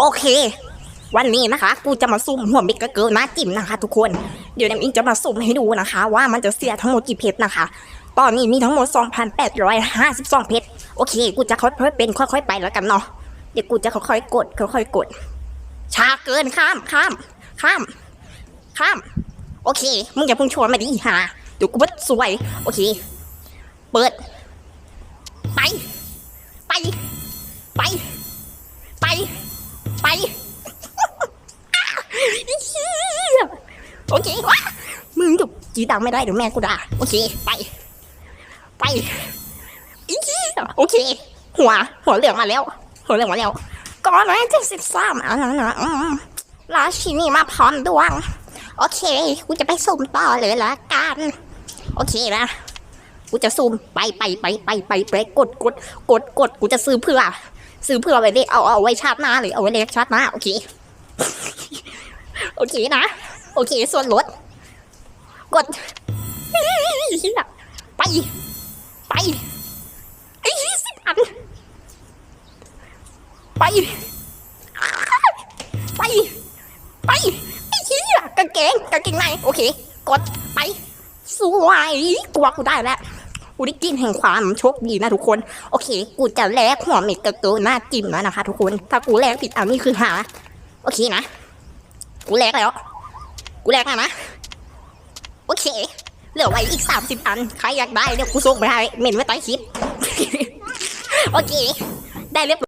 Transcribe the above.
โอเค วันนี้นะคะ กูจะมาซุ่มหัวเมกะเกิลหน้าจิ้มนะคะ ทุกคน เดี๋ยวน้ำอิงจะมาซุ่มให้ดูนะคะ ว่ามันจะเสียทั้งหมดกี่เพชรนะคะ ตอนนี้มีทั้งหมด 2,852 เพชรโอเค กูจะค่อยๆเป็นค่อยๆไปแล้วกันเนาะเดี๋ยวกูจะค่อยๆกดค่อยๆกดช้าเกินข้ามข้ามข้าม ข้าม โอเค มึงอย่าเพิ่งชวนมาดิอีห่าเดี๋ยวกูว่าสวย โอเค โอเควะมึงเดี๋ยวจีดังไม่ได้เดี๋ยวแม่กูด่าโอเค ไป ไปอีกโอเค หัว หัวเหลืองมาแล้ว หัวเหลืองมาแล้วก่อนร้อยเจ็ดสิบสามอันนั้นนะอืมราชินีมาพร้อมดวง โอเค กูจะไปสุ่มต่อเลยละกัน โอเคนะ กูจะซูมไปไปไปไปไปไปกดกดกดกดกูจะซื้อเพื่อ ซื้อเพื่อไว้เลยเอาเอาไว้ชาติหน้าหรือเอาไว้เล็กชาติหน้า โอเค โอเคนะ โอเค ส่วนลด กดไป ไปไอ้สิบอัน ไป ไป ไปไอ้เหี้กางเกงกางเกงในโอเค กดไปสวยกูว่ากูได้แล้วกูได้กินแห่งความโชคดีนะทุกคน โอเค กูจะแลกหัวเม็ดกระเกินหน้าจิ้มแล้วนะคะทุกคน ถ้ากูแลกผิดอันนี้คือหา โอเคนะ กูแลกแล้ว กูแลกแล้วนะโอเค เหลือไว้อีกสามสิบอัน ใครอยากได้เดี๋ยวกูส่งไปให้เมนไว้ใต้คลิป โอเค ได้เรียบร้อย